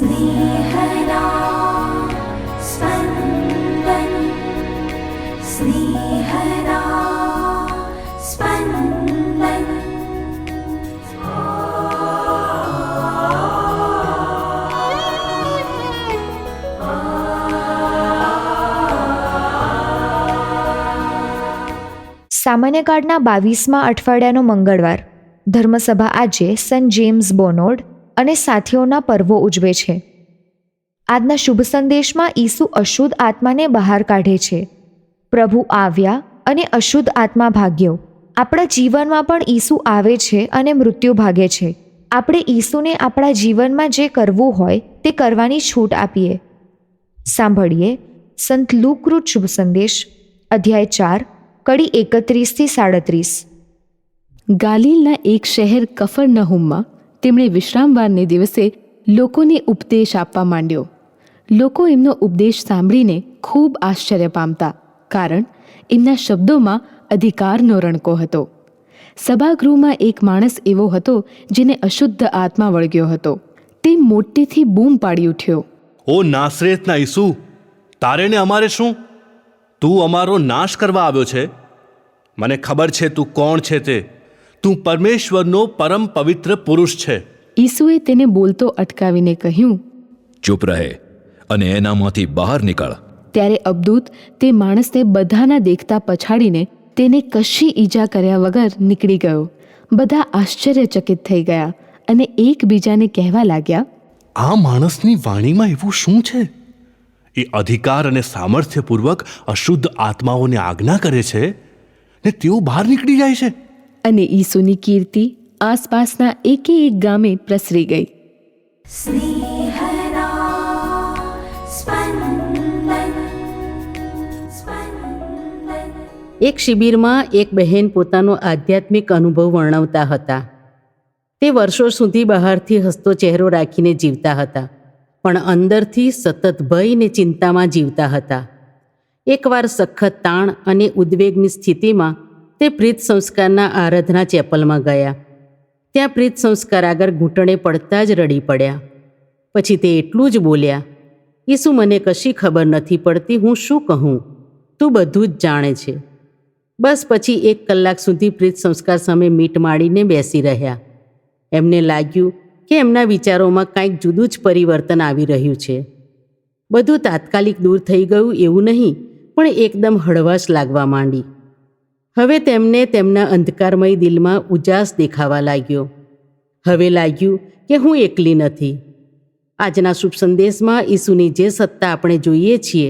स्नेहदा स्पन्दन् स्नेहदा स्पन्दन् સામાન્ય કાર્ડના બાવીસમાં અઠવાડિયાનો મંગળવાર ધર્મસભા આજે સન્ટ જેમ્સ બોનોડ અને સાથીઓના પર્વો ઉજવે છે. આજના શુભ સંદેશમાં ઈસુ અશુદ્ધ આત્માને બહાર કાઢે છે. પ્રભુ આવ્યા અને અશુદ્ધ આત્મા ભાગ્યો. આપણા જીવનમાં પણ ઈસુ આવે છે અને મૃત્યુ ભાગે છે. આપણે ઈસુને આપણા જીવનમાં જે કરવું હોય તે કરવાની છૂટ આપીએ. સાંભળીએ સંત લુકૃત શુભ સંદેશ, અધ્યાય ચાર, કડી એકત્રીસથી સાડત્રીસ. ગાલિલના એક શહેર કફરનહુમમાં તેમણે વિશ્રામવારને દિવસે લોકોને ઉપદેશ આપવા માંડ્યો. લોકો એમનો ઉપદેશ સાંભળીને ખૂબ આશ્ચર્ય પામતા, કારણ એમના શબ્દોમાં અધિકારનો રણકો હતો. સભાગૃહમાં એક માણસ એવો હતો જેને અશુદ્ધ આત્મા વળગ્યો હતો. તે મોટેથી બૂમ પાડી ઉઠ્યો. ઓ નાસરેતના ઈસુ, તારે ને અમારે શું? તું અમારો નાશ કરવા આવ્યો છે? મને ખબર છે તું કોણ છે તે. તું પરમેશ્વરનો પરમ પવિત્ર પુરુષ છે. ઈસુએ તેને બોલતો અટકાવીને કહ્યું ચૂપ રહે અને એનામાંથી બહાર નીકળ. ત્યારે અબદૂત તે માણસને બધાના દેખતા પછાડીને તેને કશી ઈજા કર્યા વગર નીકળી ગયો. બધા આશ્ચર્યચકિત થઈ ગયા અને એકબીજાને કહેવા લાગ્યા આ માણસની વાણીમાં એવું શું છે? એ અધિકાર અને સામર્થ્યપૂર્વક અશુદ્ધ આત્માઓને આજ્ઞા કરે છે ને તેઓ બહાર નીકળી જાય છે? અને ઈસુની કીર્તિ આસપાસના એકે એક ગામે પ્રસરી ગઈ. એક શિબિરમાં એક બહેન પોતાનો આધ્યાત્મિક અનુભવ વર્ણવતા હતા. તે વર્ષો સુધી બહારથી હસતો ચહેરો રાખીને જીવતા હતા પણ અંદરથી સતત ભય ને ચિંતામાં જીવતા હતા. એકવાર સખત તાણ અને ઉદ્વેગની સ્થિતિમાં તે પ્રીત સંસ્કારના આરાધના ચેપલમાં ગયા. ત્યાં પ્રીત સંસ્કાર આગળ ઘૂંટણે પડતા જ રડી પડ્યા. પછી તે એટલું જ બોલ્યા, ઈસુ, મને કશી ખબર નથી પડતી, હું શું કહું? તું બધું જ જાણે છે. બસ પછી એક કલાક સુધી પ્રીત સંસ્કાર સામે મીટ માડીને બેસી રહ્યા. એમને લાગ્યું કે એમના વિચારોમાં કાંઈક જુદું જ પરિવર્તન આવી રહ્યું છે. બધું તાત્કાલિક દૂર થઈ ગયું એવું નહીં, પણ એકદમ હળવાશ લાગવા માંડી. હવે તેમને તેમના અંધકારમય દિલમાં ઉજાસ દેખાવા લાગ્યો. હવે લાગ્યું કે હું એકલી નથી. આજના શુભ સંદેશમાં ઈસુની જે સત્તા આપણે જોઈએ છીએ,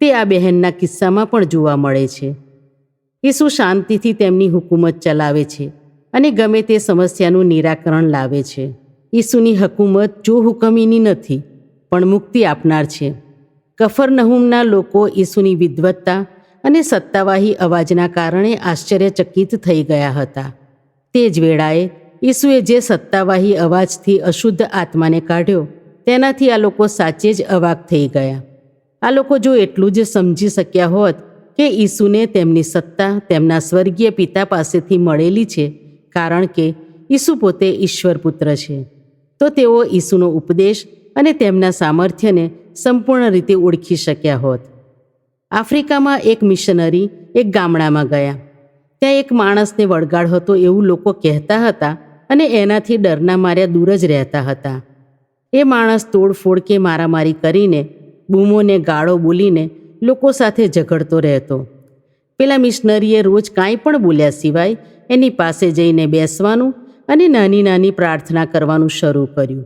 તે આ બહેનના કિસ્સામાં પણ જોવા મળે છે. ઈસુ શાંતિથી તેમની હુકુમત ચલાવે છે અને ગમે તે સમસ્યાનું નિરાકરણ લાવે છે. ઈસુની હકુમત જો હુકમીની નથી, પણ મુક્તિ આપનાર છે. કફરનહુમના લોકો ઈસુની વિદ્વત્તા અને સત્તાવાહી અવાજના કારણે આશ્ચર્યચકિત થઈ ગયા હતા. તે જ વેળાએ ઈસુએ જે સત્તાવાહી અવાજથી અશુદ્ધ આત્માને કાઢ્યો, તેનાથી આ લોકો સાચે જ અવાક થઈ ગયા. આ લોકો જો એટલું જ સમજી શક્યા હોત કે ઈસુને તેમની સત્તા તેમના સ્વર્ગીય પિતા પાસેથી મળેલી છે, કારણ કે ઈસુ પોતે ઈશ્વરપુત્ર છે, તો તેઓ ઈસુનો ઉપદેશ અને તેમના સામર્થ્યને સંપૂર્ણ રીતે ઓળખી શક્યા હોત. આફ્રિકામાં એક મિશનરી એક ગામડામાં ગયા. ત્યાં એક માણસને વળગાડ હતો એવું લોકો કહેતા હતા અને એનાથી ડરના માર્યા દૂર જ રહેતા હતા. એ માણસ તોડફોડ કે મારામારી કરીને, બૂમોને ગાળો બોલીને લોકો સાથે ઝઘડતો રહેતો. પેલા મિશનરીએ રોજ કાંઈ પણ બોલ્યા સિવાય એની પાસે જઈને બેસવાનું અને નાની નાની પ્રાર્થના કરવાનું શરૂ કર્યું.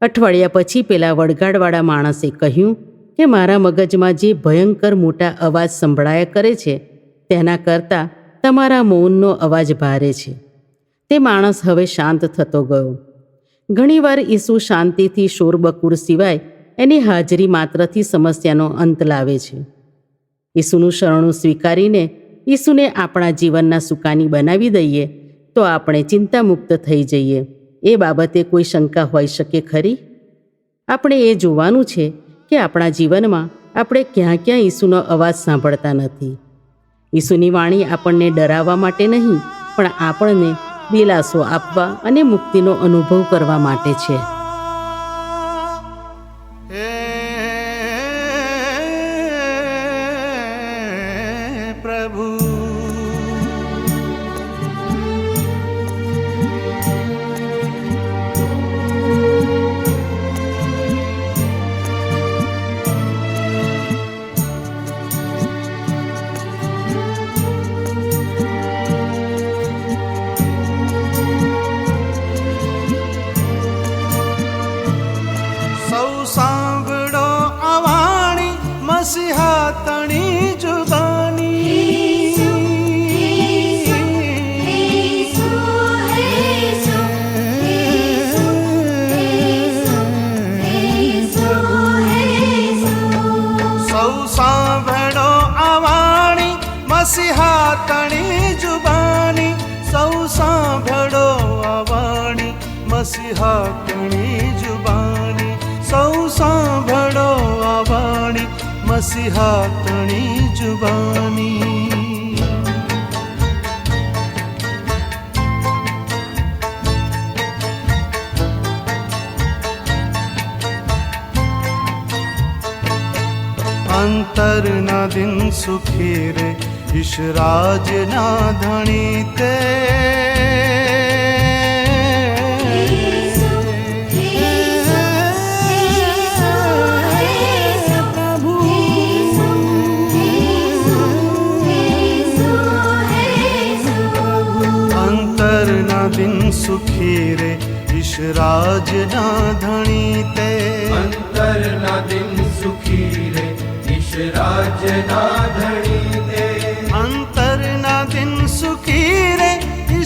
અઠવાડિયા પછી પેલા વળગાડવાળા માણસે કહ્યું કે મારા મગજમાં જે ભયંકર મોટા અવાજ સંભળાયા કરે છે, તેના કરતાં તમારા મૌનનો અવાજ ભારે છે. તે માણસ હવે શાંત થતો ગયો. ઘણીવાર ઈસુ શાંતિથી શોરબકુર સિવાય એની હાજરી માત્રથી સમસ્યાનો અંત લાવે છે. ઈસુનું શરણું સ્વીકારીને ઈસુને આપણા જીવનના સુકાની બનાવી દઈએ તો આપણે ચિંતામુક્ત થઈ જઈએ. એ બાબતે કોઈ શંકા હોઈ શકે ખરી? આપણે એ જોવાનું છે કે આપણા જીવનમાં આપણે ક્યાં ક્યાં ઈસુનો અવાજ સાંભળતા નથી. ઈસુની વાણી આપણને ડરાવવા માટે નહીં, પણ આપણને દિલાસો આપવા અને મુક્તિનો અનુભવ કરવા માટે છે. મસીહા તણી જુબાની સૌ સાંભળો આવાણી મસીહા તણી જુબાની સૌ સાંભળો આવાણી મસીહા તણી જુબાની અંતરના દિન ઈશરાજના ધણી તે. દિન સુખી રે ઈશરાજના ધણી તે. અંતરના દિન સુખી રે ઈશરાજના ધણી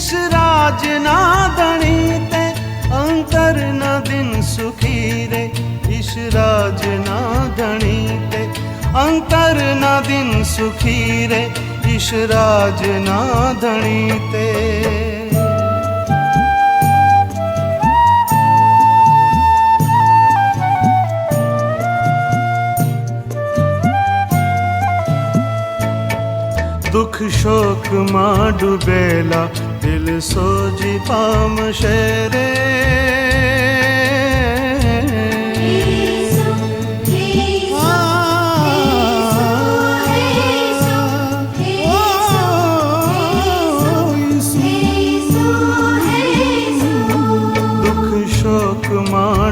ઈશરાજના ધણી તે અંતરના દિન સુખી રે ઈશરાજના ધણી તે અંતરના દિન સુખી રે ઈશરાજના ધણી તે દુઃખ શોકમાં ડૂબેલા દિલ સોજી પામશે રે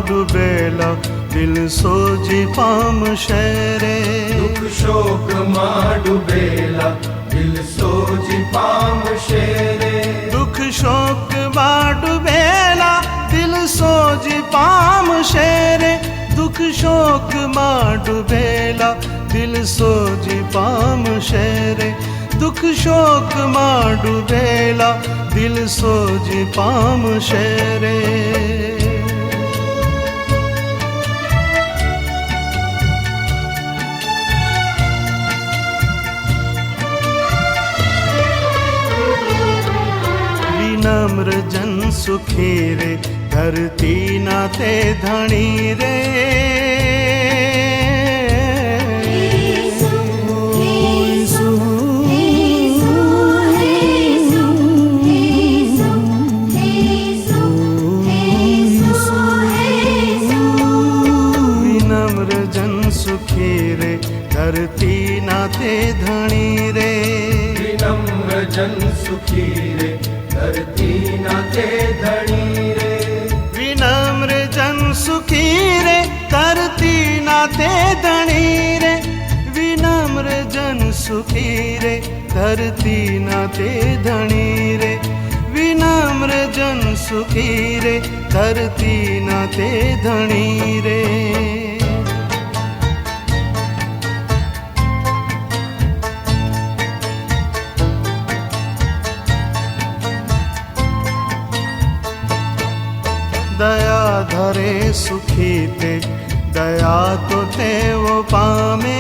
ડૂબેલા દિલ સોજી પામશે રે દુઃખ શોકમાં ડૂબેલા સોજી પામશે રે દુઃખ શોકમાં ડૂબેલા દિલ સોજી પામશે રે વિનમ્ર જન સુખી રે ધરતી ના તે ધણી રે સુખી રે ધરતી ના તે ધણી રે વિનમ્ર જન સુખી રે ધરતી ના તે ધણી રે વિનમ્ર જન સુખી રે ધરતી ના તે ધણી રે વિનમ્ર જન સુખી રે ધરતી ના તે ધણી રે દયા ધરે સુખી તે દયા તો તેઓ પામે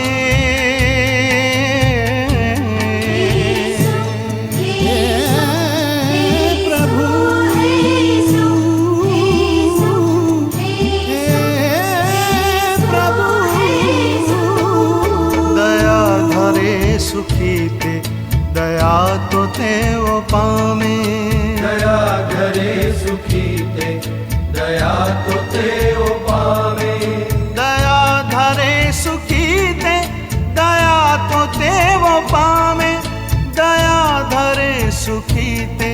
સુખી તે દયા તો તેઓ પામે દયા ઘરે સુખી તે દયા તો તેઓ પામે દયા ધરે સુખી તે દયા તો તેવો પામે દયા ધરે સુખી તે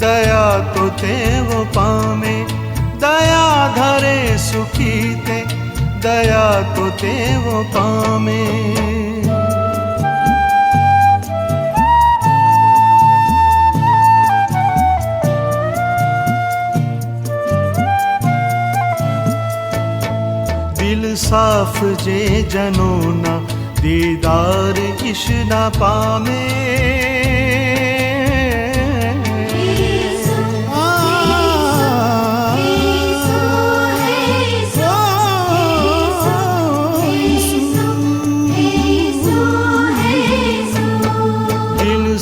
દયા તો તેવો પામે દયા ધરે પામે સાફ જે જનોના દીદાર ઈશના પામે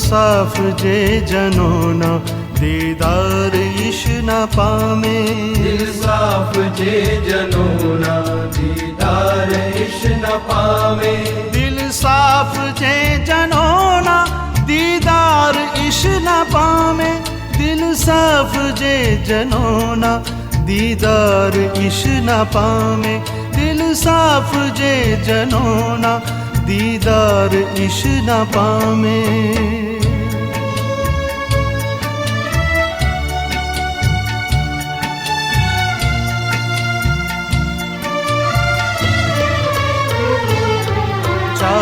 સાફ જે જનોના દીદાર ઈશ ન પામે સાફ જે જનોના દીદાર ઈશ ન પામે દિલ સાફ છે જનોના દીદાર ન પામે દિલ સાફ જે જનોના દીદાર ન પામે દિલ સાફ જે જનોના દીદાર ન પામે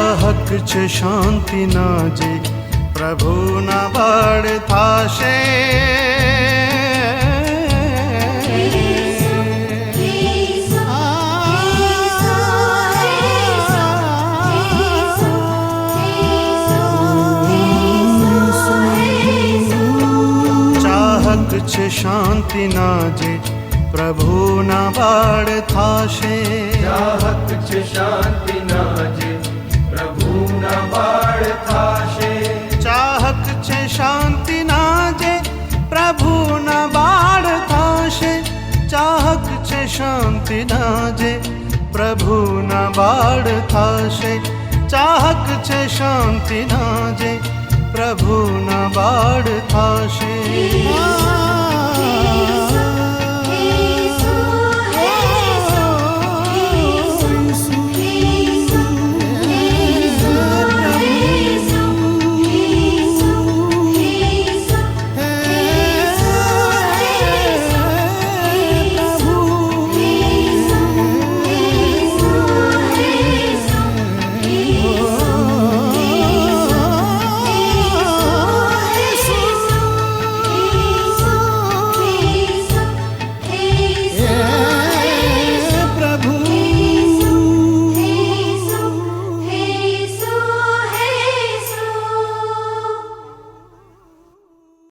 ચાહક છે શાંતિના જે પ્રભુના બળ થાશે ચાહક છે શાંતિના જે પ્રભુના બાળ થાશે ચાહક છે શાંતિના જે પ્રભુના બાળ થાશે ચાહક છે શાંતિના જે પ્રભુના બાળ થાશે ચાહક છે શાંતિના જે પ્રભુના બાળ થાશે ચાહક છે શાંતિના જે પ્રભુના બાળ થાશે